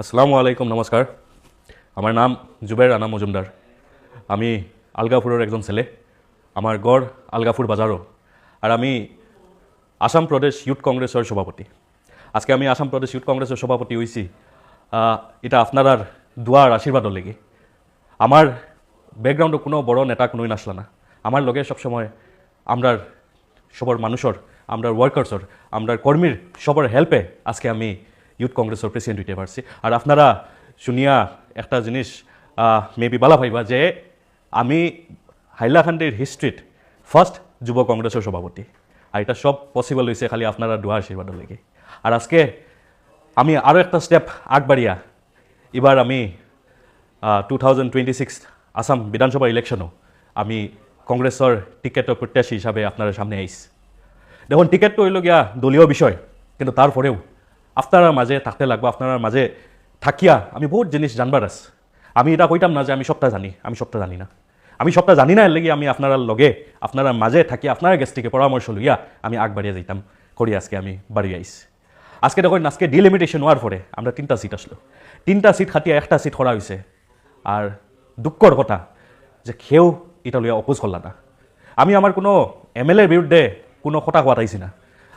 আসসালামু আলাইকুম, নমস্কার। আমার নাম জুবের রানা মজুমদার। আমি আলগাপুরের একজন ছেলে। আমার গড় আলগাপুর বাজারও। আর আমি আসাম প্রদেশ ইউথ কংগ্রেসের সভাপতি। আজকে আমি আসাম প্রদেশ ইউথ কংগ্রেসের সভাপতি হয়েছি এটা আপনার দুয়ার আশীর্বাদর লেগে। আমার ব্যাকগ্রাউন্ডে কোনো বড় নেতা কোনোই নাসলা না। আমার লগে সবসময় আমরার সবর মানুষের, আমরার ওয়ার্কার্সর আমরার কর্মীর সবার হেল্পে আজকে আমি ইউথ কংগ্রেসের প্রেসিডেন্ট হইতে পারছি। আর আপনারা শুনিয়া একটা জিনিস মেবি বালা ভাইবা যে আমি হাইলাকান্দির হিস্ট্রিত ফার্স্ট যুব কংগ্রেসের সভাপতি। আর এটা সব পসিবল হয়েছে খালি আপনারা দোয়া আশীর্বাদের লেগে। আর আজকে আমি আরও একটা স্টেপ আগবাড়িয়া এবার আমি two thousand twenty six Assam বিধানসভা ইলেকশনও আমি কংগ্রেসের টিকেটের প্রত্যাশী হিসাবে আপনার সামনে আইস দেখুন টিকেটটো হইল গিয়া দলীয় বিষয়, কিন্তু তারপরেও আপনার মাঝে থাকতে লাগবো আপনার মাঝে থাকিয়া, আমি বহুত জিনিস জানবার আছে। আমি এটা কইতাম না যে আমি সবটা জানি, আমি সবটা জানি না। আমি সবটা জানি না এর লাগি আমি আপনার লগে আপনার মাঝে থাকি আপনার থেকে পরামর্শ লইয়া আমি আগবাড়িয়ে যাইতাম। করি আজকে আমি বাড়ি আইস আজকে দেখুন, আজকে ডিলিমিটেশন হওয়ার পরে আমরা তিনটা সিট আসলো তিনটা সিট খাটিয়া, একটা সিট করা হয়েছে আর দুঃখর কথা যে কেউ এটা লইয়া অপোজ করলা না। আমি আমার কোনো এম এল এর বিরুদ্ধে কোনো কথা কোয়াটাইছি না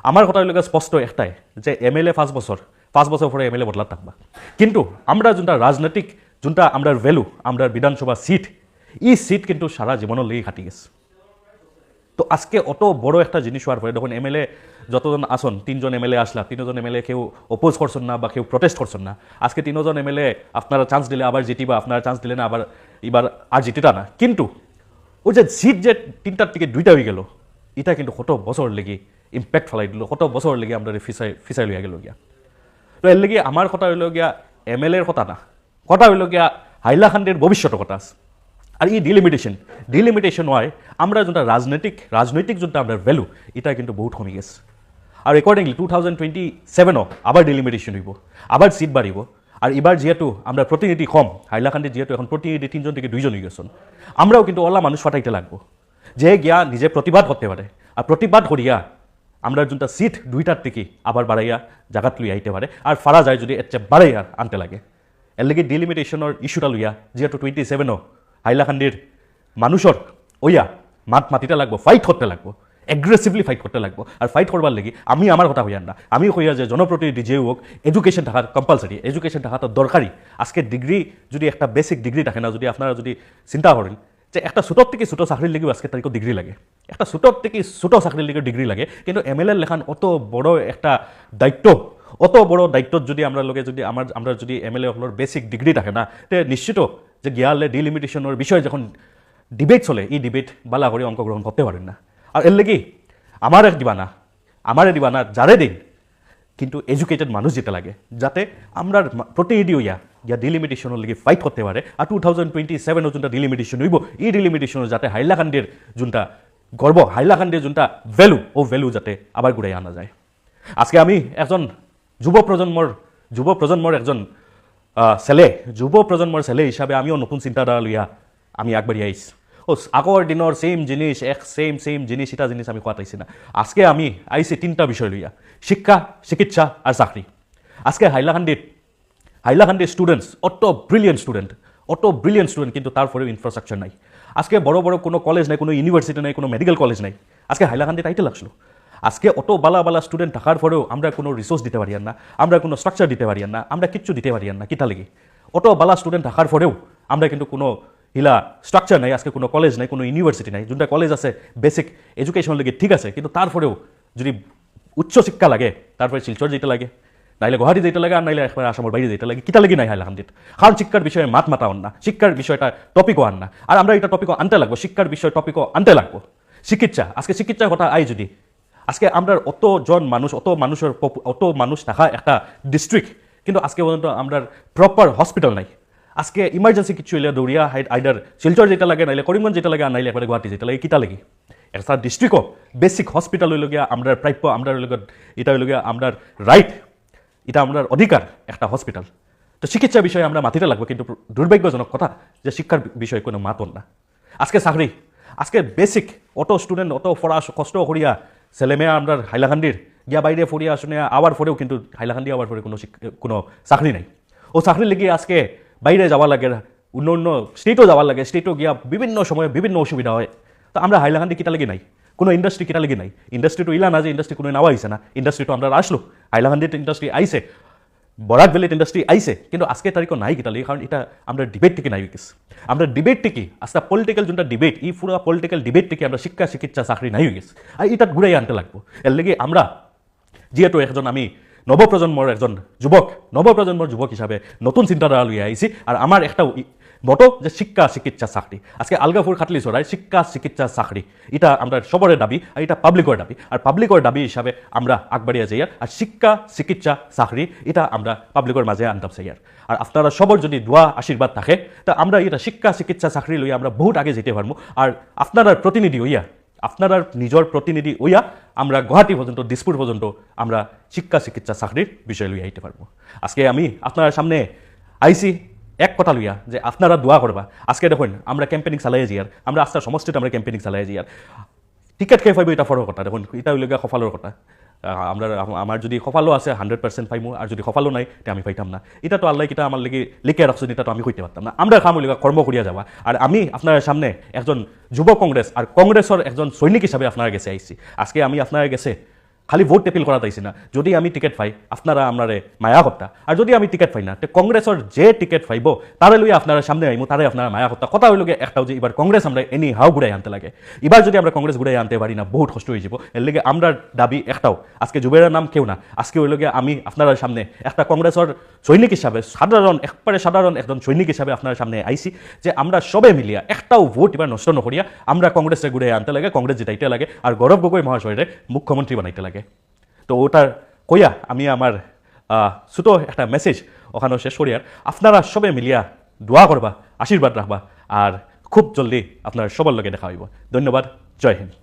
আমার কথা লোক স্পষ্ট একটাই, যে এম এল এ পাঁচ বছর পাঁচ বছর পরে এম এল এ বদলাত থাকবা। কিন্তু আমরা যোনটা রাজনৈতিক যোনটা আমরার ভ্যালু আমরার বিধানসভা সিট ই সিট কিন্তু সারা জীবনের লেগে খাটি গেছে। তো আজকে অত বড় একটা জিনিস হওয়ার পরে দেখুন এমএলএ যতজন আসন, তিনজন এমএলএ আসলা, তিনজন এমএলএ কেউ অপোজ করছেন না বা কেউ প্রটেস্ট করছেন না। আজকে তিনজন এমএলএ আপনারা চান্স দিলে আবার জিতিবা, আপনারা চান্স দিলে না, আবার, এবার আর জিতিটা না। কিন্তু ওই যে সিট যে তিনটার থেকে দুইটা হয়ে গেল, এটা কিন্তু কত বছর লেগে ইম্প্যাক্ট ফেলাই দিল কত বছর লেগে আমরা ফিসাই ফিসাই লইয়া গেল গিয়া তো এর লেগে আমার কথা হইল গিয়া এম এল এর কথা না, কথা হইল গিয়া হাইলাকান্দির ভবিষ্যতের কথা আছে। আর এই ডিলিমিটেশন ডিলিমিটেশন হয় আমরা যোনটা রাজনৈতিক রাজনৈতিক যোনটা আমরা ভ্যালু এটা কিন্তু বহুত কমে গেছে। আর একর্ডিংলি টু থাউজেন্ড টুয়েন্টি সেভেনও আবার ডিলিমিটেশন হইব আবার সিট বাড়িব আর এবার যেহেতু আমরা প্রতিনিধি কম হাইলাকান্দি যেহেতু এখন প্রতিনিধি তিনজন থেকে দুইজন হয়ে গেছেন আমরাও কিন্তু ওলা মানুষ ফাটাইতে লাগবো। যে গিয়া নিজে প্রতিবাদ করতে পারে। আর প্রতিবাদ করিয়া আমরা যোনটা সিট দুইটার থেকে আবার বাড়াইয়া জাগাত লইয়া আইতে পারে। আর ফারা যায় যদি এর চেয়ে বাড়াইয়া আনতে লাগে। এর লাগে ডিলিমিটেশনের ইস্যুটা লইয়া, যেহেতু টুয়েন্টি সেভেনও হাইলাকান্দির মানুষের ওইয়া মাত মাতিতে লাগবো ফাইট করতে লাগবো এগ্রেসিভলি ফাইট করতে লাগবো। আর ফাইট করবার লাগি আমি আমার কথা হইয়ার না। আমি কইয়া যে জনপ্রতিনিধি যে হোক এডুকেশন থাকা কম্পালসারি এডুকেশন থাকাটা দরকারি। আজকে ডিগ্রি যদি একটা বেসিক ডিগ্রি থাকে না, যদি আপনারা যদি চিন্তা করেন যে একটা ছোটর থেকে ছোটো চাকরির লেগেও আজকে তারিখও ডিগ্রি লাগে। একটা ছোটর থেকে ছোটো চাকরির লেগে ডিগ্রি লাগে। কিন্তু এম এল এর লেখান অত বড় একটা দায়িত্ব, অত বড় দায়িত্বত যদি আমরা লোকে যদি আমার আমরা যদি M L A basic degree থাকে না, তে নিশ্চিত যে গিয়ালে ডিলিমিটেশনের বিষয়ে যখন ডিবেট চলে এই ডিবেট বালা করে অংশগ্রহণ করতে পারেন না। আর এর লেগে আমার এক দিবানা আমার দিবানা যারে দিন, কিন্তু এডুকেটেড মানুষ যেতে লাগে, যাতে আমরা প্রতিনিধি হইয়া ইয়া ডিলিমিটেশনের লেগে ফাইট করতে পারে আর টু থাউজেন্ড টুয়েন্টি সেভেনও যোনটা ডিলিমিটেশন হইব এই ডিলিমিটেশনের যাতে হাইলাকান্দির যোনটা গর্ব হাইলাকান্দির যোনটা ভ্যালু ও ভ্যালু যাতে আবার ঘুরাই আনা যায় আজকে আমি একজন যুব প্রজন্মর যুব প্রজন্মর একজন ছেলে যুব প্রজন্মর ছেলে হিসাবে আমিও নতুন চিন্তাধারা লইয়া আমি আগবাড়ি আইস ও আগৰ দিনৰ সেম জিনিস এক সেম সেম জিনিস এটা জিনিস আমি কোয়াটাইছি না আজকে আমি আইছি তিনটা বিষয় লইয়া শিক্ষা চিকিৎসা আর চাকরি আজকে হাইলাকান্দিত হাইলাকান্দির স্টুডেন্টস অত ব্রিলিয়েন্ট স্টুডেন্ট অত ব্রিলিয়েন্ট স্টুডেন্ট, কিন্তু তারপরেও ইনফ্রাস্ট্রাকচার নাই। আজকে বড় বড় কোনো কলেজ নাই, কোনো ইউনিভার্সিটি নাই, কোনো মেডিকেল কলেজ নাই। আজকে হাইলাকান্দিত আইতে লাগছিল। আজকে অত বালা বালা স্টুডেন্ট থাকার পরেও আমরা কোনো রিসোর্স দিতে পারি না, আমরা কোনো স্ট্রাকচার দিতে পারি না, আমরা কিচ্ছু দিতে পারি না, কিতা লাগি? অত বালা স্টুডেন্ট থাকার পরেও আমরা কিন্তু কোনো হিলা স্ট্রাকচার নাই, আজকে কোনো কলেজ নাই, কোনো ইউনিভার্সিটি নাই। যোনটা কলেজ আছে বেসিক এডুকেশন লেগে ঠিক আছে, কিন্তু তারপরেও যদি উচ্চ শিক্ষা লাগে তারপরে শিলচর যেতে লাগে। নাইলে গুৱাহাটী যেতে লাগে আর নাইলে একবার আসামের বাইরে যেতে লাগে কিতা লাগি নাই হাইলাকান্দিত। কারণ শিক্ষার বিষয়ে মাত মাতা না শিক্ষার বিষয়টা টপিকও আন না আর আমরা এটা টপিকও আনতে লাগবো শিক্ষার বিষয় টপিকও আনতে লাগবো। চিকিৎসা আজকে চিকিৎসার কথা আই যদি, আজকে আমরা অতজন মানুষ, অত মানুষের অত মানুষ থাকা একটা ডিস্ট্রিক্ট কিন্তু আজকে পর্যন্ত আমরা প্রপার হসপিটাল নাই। আজকে ইমার্জেন্সি কিছু হইলে দৌড়িয়া হাইট আইডার শিলচর যেটা লাগে, নাইলে করিমগঞ্জ যেটা লাগে নাইলে একবারে গুৱাহাটী যেটা লাগে কিতা লাগে একটা ডিস্ট্রিক্টও বেসিক হসপিটাল হইলগিয়া আমরা প্রাপ্য আমরা এটা হইলগিয়া আমরা রাইট এটা আমরা অধিকার, একটা হসপিটাল তো চিকিৎসা বিষয়ে আমরা মাতিতে লাগবো, কিন্তু দুর্ভাগ্যজনক কথা যে শিক্ষার বিষয়ে কোনো মাতন না। আজকে চাকরি, আজকে বেসিক অটো স্টুডেন্ট অটো পড়া কষ্ট করিয়া ছেলেমেয়ে আমরা হাইলাকান্দির, গিয়া বাইরে ফরিয়া শুনে আবার পরেও কিন্তু হাইলাকান্দি আবার পরে কোনো কোনো চাকরি নাই। ও চাকরির লেগে আজকে বাইরে যাওয়া লাগে, অন্য অন্য স্টেটও যাওয়ার লাগে স্টেটও গিয়া বিভিন্ন সময়ে বিভিন্ন অসুবিধা হয়। তো আমরা হাইলাকান্দি কিটা নাই, কোনো ইন্ডাস্ট্রি কিটা নাই। ইন্ডাস্ট্রি তো ইলা না যে ইন্ডাস্ট্রি কোনো নেওয়া হয়েছে না ইন্ডাস্ট্রি তো আমরা আসলো। হাইলাকান্দিতে ইন্ডাস্ট্রি আইছে, বরাক ভ্যালিত ইন্ডাস্ট্রি আইছে, কিন্তু আজকে তারিখও নাই কিটা লাগে কারণ এটা আমরা ডিবেট থেকে নাই গেছে আমরা ডিবেট থেকে, আজকে পলিটিক্যাল যোনটা ডিবেট ই পুরো পলিটিক্যাল ডিবেট থেকে আমরা শিক্ষা চিকিৎসা চাকরি নাই হয়ে গেছে আর এটা ঘুরাই আনতে লাগবো। এর আমরা, যিহেতু একজন আমি নৱপ্ৰজন্মৰ এজন যুৱক, নৱপ্ৰজন্মৰ যুৱক হিচাপে নতুন চিন্তাধাৰা লৈ আহিছে। আৰু আমাৰ একটা মতো যে শিক্ষা চিকিৎসা চাকরি। আজকে আলগাপুর খাটলি চড়াই শিক্ষা চিকিৎসা চাকরি এটা আমরা সবরের দাবি, আর এটা পাবলিকের দাবি। আর পাবলিকের দাবি হিসাবে আমরা আগবাড়িয়া যাই আর শিক্ষা চিকিৎসা চাকরি এটা আমরা পাবলিকের মাঝে আনতাম চাই আর আপনারা সবর যদি দোয়া আশীর্বাদ থাকে, তা আমরা এটা শিক্ষা চিকিৎসা চাকরি লইয়া আমরা বহুত আগে যেতে পারব আর আপনারা প্রতিনিধি হইয়া আপনারা নিজের প্রতিনিধি ওইয়া আমরা গুয়াহাটি পর্যন্ত দিসপুর পর্যন্ত আমরা শিক্ষা চিকিৎসা চাকরির বিষয় লইয়া আইতে পারব আজকে আমি আপনার সামনে আইসি এক কথা লইয়া যে আপনারা দোয়া করবা। আজকে দেখুন, আমরা ক্যাম্পেনিং চালাই যাই আর আমরা আস্থার সমষ্টিতে আমরা ক্যাম্পেনিং চালাই যাই আর টিকেট খেয়ে পাইব এটা ফরক কথা, দেখুন, এটা হইলে সফালৰ কথা। আমরা আমার যদি সফালো আছে হান্ড্রেড পার্সেন্ট পাইমো আর যদি সফালো নাই, তে আমি পাইতাম না। এটা তো আল্লাহ কিটা আমার লেগে লিখে রাখছেন এটা তো আমি কইতে পারতাম না। আমরা খাম লিখা কর্ম করিয়া যাবা। আর আমি আপনার সামনে একজন যুব কংগ্রেস আর কংগ্রেসের একজন সৈনিক হিসাবে আপনারা গেছে আইছি আজকে আমি আপনারা গেছে খালি ভোট টেপিল করা তাইছি না। যদি আমি টিকেট পাই, আপনারা আপনারে মায়া হত্যা আর যদি আমি টিকেট পাই না, তে কংগ্রেসের যে টিকেট পাইব তারে লইয়া আপনারা সামনে আইমু তারে আপনারা মায়া হত্যা কথা হইলগে একটাও যে এবার কংগ্রেস আমরা এনি হাও ঘুরাই আনতে লাগে। এবার যদি আমরা কংগ্রেস ঘুরাই আনতে পারি না, বহুত কষ্ট হয়ে যাব। এর লেগে আমরা দাবি একটাও, আজকে জুবেরের নাম কেউ না। আজকে হইলগে আমি আপনার সামনে একটা কংগ্রেসের সৈনিক হিসাবে সাধারণ একবারে সাধারণ একজন সৈনিক হিসাবে আপনার সামনে আইছি যে আমরা সবে মিলিয়া, একটাও ভোট এবার নষ্ট নকরিয়া আমরা কংগ্রেসে ঘুরে আনতে লাগে কংগ্রেস জিতাইতে লাগে। আর গৌরব গগৈ মহাশয়রে মুখ্যমন্ত্রী বানাইতে লাগে। তো ওটার কইয়া আমি আমার ছোট একটা মেসেজ ওখানে শেষ করি আর, আপনারা সবে মিলিয়া দোয়া করবা, আশীর্বাদ রাখবা আর খুব জলদি আপনার সবার লগে দেখা হইব। ধন্যবাদ, জয় হিন্দ।